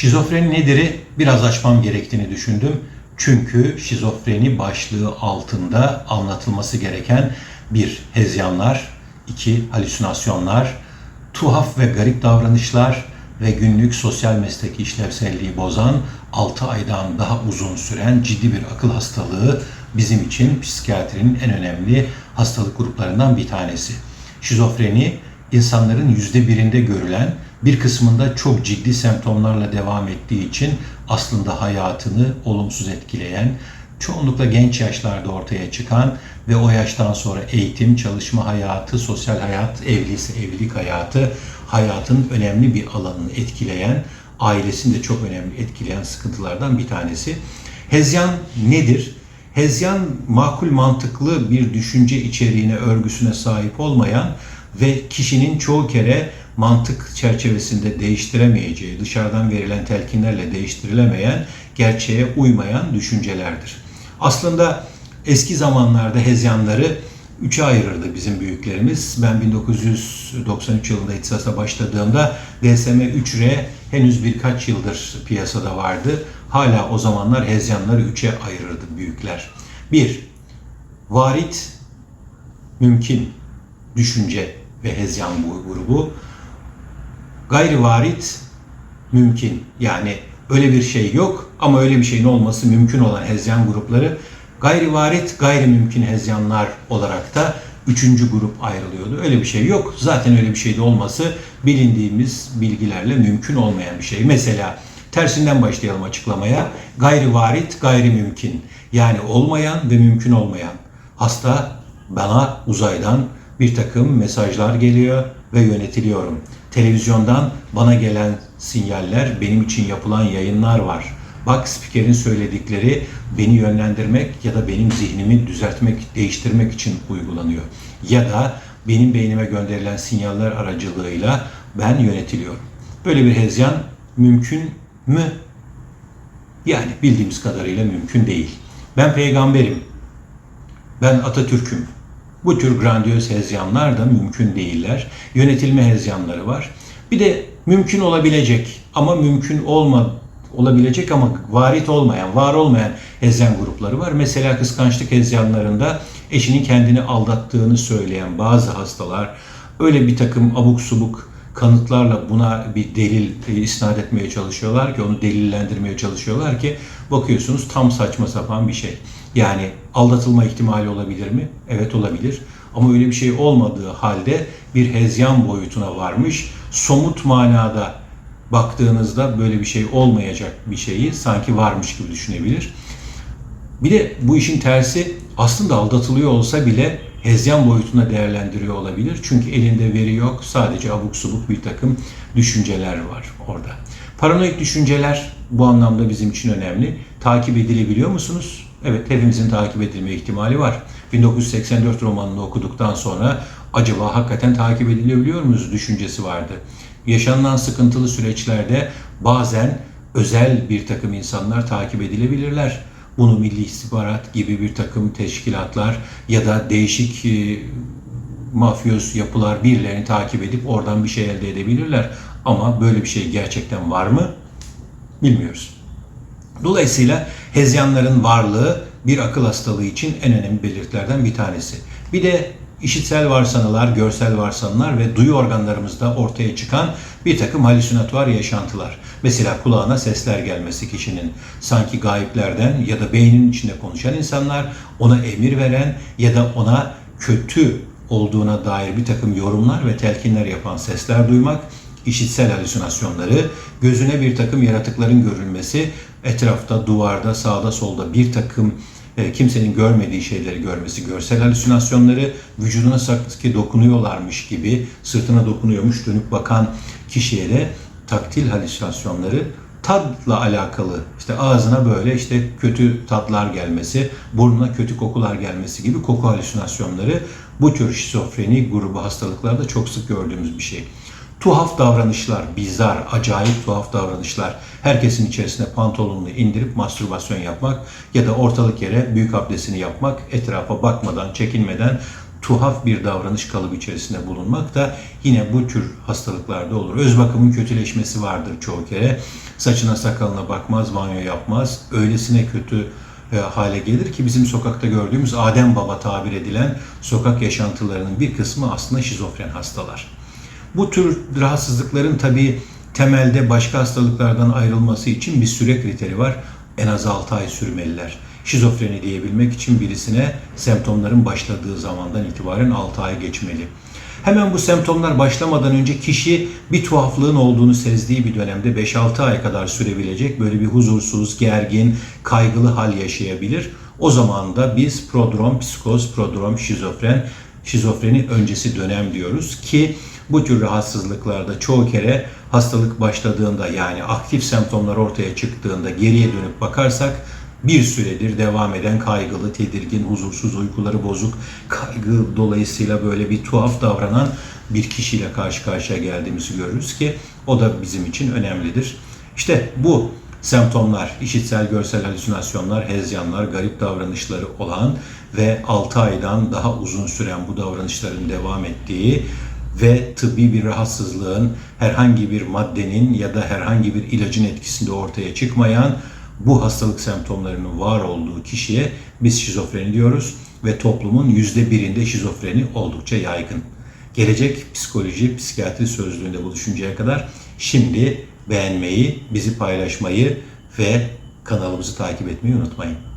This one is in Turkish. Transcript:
Şizofreni nedir'i biraz açmam gerektiğini düşündüm. Çünkü şizofreni başlığı altında anlatılması gereken bir hezyanlar, iki halüsinasyonlar, tuhaf ve garip davranışlar ve günlük sosyal mesleki işlevselliği bozan 6 aydan daha uzun süren ciddi bir akıl hastalığı bizim için psikiyatrinin en önemli hastalık gruplarından bir tanesi. Şizofreni insanların yüzde birinde görülen bir kısmında çok ciddi semptomlarla devam ettiği için aslında hayatını olumsuz etkileyen, çoğunlukla genç yaşlarda ortaya çıkan ve o yaştan sonra eğitim, çalışma hayatı, sosyal hayat, evliyse evlilik hayatı, hayatın önemli bir alanını etkileyen, ailesini de çok önemli etkileyen sıkıntılardan bir tanesi. Hezyan nedir? Hezyan makul mantıklı bir düşünce içeriğine, örgüsüne sahip olmayan ve kişinin çoğu kere mantık çerçevesinde değiştiremeyeceği, dışarıdan verilen telkinlerle değiştirilemeyen, gerçeğe uymayan düşüncelerdir. Aslında eski zamanlarda hezyanları üçe ayırırdı bizim büyüklerimiz. Ben 1993 yılında ihtisasa başladığımda DSM-3R henüz birkaç yıldır piyasada vardı. Hala o zamanlar hezyanları üçe ayırırdı büyükler. Bir, varit, mümkün düşünce ve hezyan bu grubu. Gayri varit, mümkün. Yani öyle bir şey yok ama öyle bir şeyin olması mümkün olan hezyan grupları gayri varit, gayri mümkün hezyanlar olarak da üçüncü grup ayrılıyordu. Öyle bir şey yok. Zaten öyle bir şey de olması bilindiğimiz bilgilerle mümkün olmayan bir şey. Mesela tersinden başlayalım açıklamaya. Gayri varit, gayri mümkün. Yani olmayan ve mümkün olmayan. Hasta bana uzaydan bir takım mesajlar geliyor ve yönetiliyorum. Televizyondan bana gelen sinyaller, benim için yapılan yayınlar var. Bak spikerin söyledikleri beni yönlendirmek ya da benim zihnimi düzeltmek, değiştirmek için uygulanıyor. Ya da benim beynime gönderilen sinyaller aracılığıyla ben yönetiliyorum. Böyle bir hezyan mümkün mü? Yani bildiğimiz kadarıyla mümkün değil. Ben peygamberim. Ben Atatürk'üm. Bu tür grandiyoz hezyanlar da mümkün değiller. Yönetilme hezyanları var. Bir de mümkün olabilecek ama mümkün olma olabilecek ama varit olmayan, var olmayan hezyan grupları var. Mesela kıskançlık hezyanlarında eşinin kendini aldattığını söyleyen bazı hastalar öyle bir takım abuk subuk kanıtlarla buna bir delil isnat etmeye çalışıyorlar ki onu delillendirmeye çalışıyorlar ki bakıyorsunuz tam saçma sapan bir şey. Yani aldatılma ihtimali olabilir mi? Evet olabilir. Ama öyle bir şey olmadığı halde bir hezyan boyutuna varmış. Somut manada baktığınızda böyle bir şey olmayacak bir şeyi sanki varmış gibi düşünebilir. Bir de bu işin tersi aslında aldatılıyor olsa bile hezyan boyutuna değerlendiriyor olabilir. Çünkü elinde veri yok. Sadece abuk subuk bir takım düşünceler var orada. Paranoid düşünceler bu anlamda bizim için önemli. Takip edilebiliyor musunuz? Evet, hepimizin takip edilme ihtimali var. 1984 romanını okuduktan sonra acaba hakikaten takip edilebiliyor muyuz düşüncesi vardı. Yaşanılan sıkıntılı süreçlerde bazen özel bir takım insanlar takip edilebilirler. Bunu Milli İstihbarat gibi bir takım teşkilatlar ya da değişik e, mafyöz yapılar birilerini takip edip oradan bir şey elde edebilirler. Ama böyle bir şey gerçekten var mı? Bilmiyoruz. Dolayısıyla hezyanların varlığı bir akıl hastalığı için en önemli belirtilerden bir tanesi. Bir de işitsel varsanılar, görsel varsanılar ve duyu organlarımızda ortaya çıkan bir takım halüsinatuar yaşantılar. Mesela kulağına sesler gelmesi kişinin sanki gayiplerden ya da beynin içinde konuşan insanlar ona emir veren ya da ona kötü olduğuna dair bir takım yorumlar ve telkinler yapan sesler duymak, işitsel halüsinasyonları, gözüne bir takım yaratıkların görülmesi, etrafta, duvarda, sağda, solda bir takım kimsenin görmediği şeyleri görmesi, görsel halüsinasyonları, vücuduna sanki dokunuyorlarmış gibi, sırtına dokunuyormuş dönüp bakan kişiye de taktil halüsinasyonları, tadla alakalı işte ağzına böyle işte kötü tatlar gelmesi, burnuna kötü kokular gelmesi gibi koku halüsinasyonları bu tür şizofreni grubu hastalıklarda çok sık gördüğümüz bir şey. Tuhaf davranışlar, bizar, acayip tuhaf davranışlar. Herkesin içerisine pantolonunu indirip mastürbasyon yapmak ya da ortalık yere büyük abdestini yapmak, etrafa bakmadan, çekinmeden tuhaf bir davranış kalıbı içerisinde bulunmak da yine bu tür hastalıklarda olur. Öz bakımın kötüleşmesi vardır çoğu kere. Saçına sakalına bakmaz, banyo yapmaz. Öylesine kötü e, hale gelir ki bizim sokakta gördüğümüz Adem Baba tabir edilen sokak yaşantılarının bir kısmı aslında şizofren hastalar. Bu tür rahatsızlıkların tabii temelde başka hastalıklardan ayrılması için bir süre kriteri var. En az 6 ay sürmeliler. Şizofreni diyebilmek için birisine semptomların başladığı zamandan itibaren 6 ay geçmeli. Hemen bu semptomlar başlamadan önce kişi bir tuhaflığın olduğunu sezdiği bir dönemde 5-6 ay kadar sürebilecek böyle bir huzursuz, gergin, kaygılı hal yaşayabilir. O zaman da biz prodrom, psikoz, prodrom, şizofren, şizofreni öncesi dönem diyoruz ki bu tür rahatsızlıklarda çoğu kere hastalık başladığında yani aktif semptomlar ortaya çıktığında geriye dönüp bakarsak bir süredir devam eden kaygılı, tedirgin, huzursuz, uykuları bozuk, kaygı dolayısıyla böyle bir tuhaf davranan bir kişiyle karşı karşıya geldiğimizi görürüz ki o da bizim için önemlidir. İşte bu semptomlar, işitsel görsel halüsinasyonlar, hezyanlar, garip davranışları olan ve 6 aydan daha uzun süren bu davranışların devam ettiği ve tıbbi bir rahatsızlığın herhangi bir maddenin ya da herhangi bir ilacın etkisinde ortaya çıkmayan bu hastalık semptomlarının var olduğu kişiye biz şizofreni diyoruz ve toplumun yüzde birinde şizofreni oldukça yaygın. Gelecek psikoloji, psikiyatri sözlüğünde buluşuncaya kadar şimdi beğenmeyi, bizi paylaşmayı ve kanalımızı takip etmeyi unutmayın.